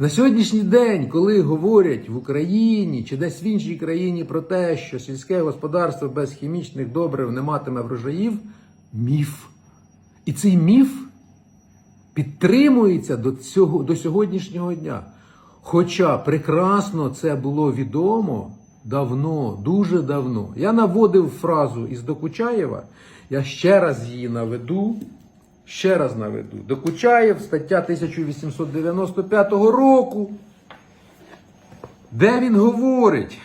На сьогоднішній день, коли говорять в Україні чи десь в іншій країні про те, що сільське господарство без хімічних добрив не матиме врожаїв, міф. І цей міф підтримується до, цього, до сьогоднішнього дня. Хоча прекрасно це було відомо давно, дуже давно. Я наводив фразу із Докучаєва, я ще раз її наведу. Ще раз наведу. Докучаєв, стаття 1895 року, де він говорить.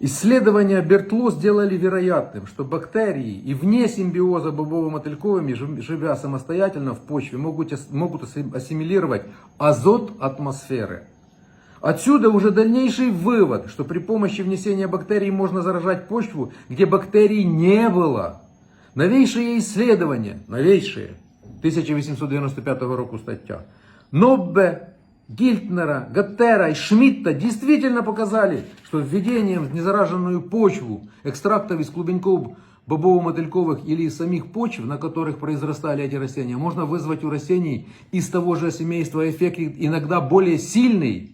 Исследования Бертло сделали вероятным, что бактерии и вне симбиоза бобово-мотыльковыми, жив- живя самостоятельно в почве, могут, могут ассим- ассимилировать азот атмосферы. Отсюда уже дальнейший вывод, что при помощи внесения бактерий можно заражать почву, где бактерий не было. Новейшие исследования, новейшие, 1895 року статья, Ноббе, Гильтнера, Гаттера и Шмидта действительно показали, что введением в незараженную почву экстрактов из клубеньков бобово-мотыльковых или из самих почв, на которых произрастали эти растения, можно вызвать у растений из того же семейства эффект иногда более сильный,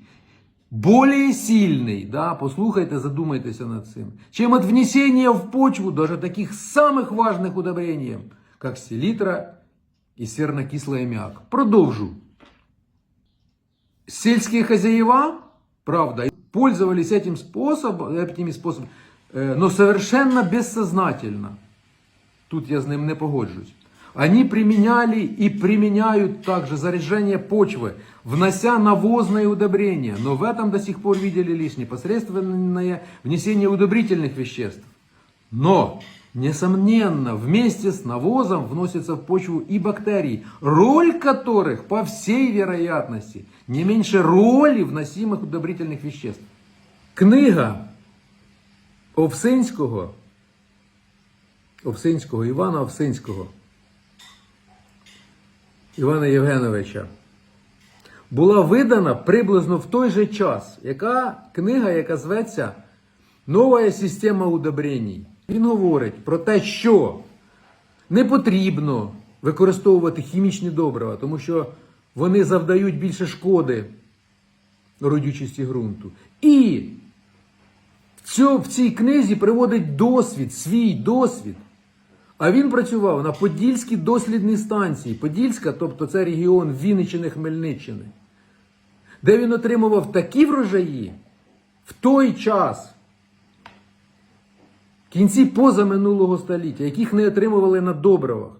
более сильный, да, послухайте, задумайтеся над цим, чем от внесения в почву даже таких самых важных удобрений, как селитра и сернокислый аммиак. Продолжу. Сельские хозяева, правда, пользовались этим способом, этими способами, э, но совершенно бессознательно. Тут я с ним не погоджусь. Они применяли и применяют также заряжение почвы, внося навозные удобрения. Но в этом до сих пор видели лишь непосредственное внесение удобрительных веществ. Но, несомненно, вместе с навозом вносятся в почву и бактерии, роль которых, по всей вероятности, не меньше роли вносимых удобрительных веществ. Книга Овсинського, Овсинського, Івана Овсинського, Івана Євгеновича, була видана приблизно в той же час, яка книга, яка зветься Нова система удобрень. Він говорить про те, що не потрібно використовувати хімічні добрива, тому що вони завдають більше шкоди родючості ґрунту. І в, в цій книзі приводить досвід, свій досвід. А він працював на Подільській дослідній станції. Подільська, тобто це регіон Вінниччини Хмельниччини, де він отримував такі врожаї в той час, в кінці позаминулого століття, яких не отримували на добривах.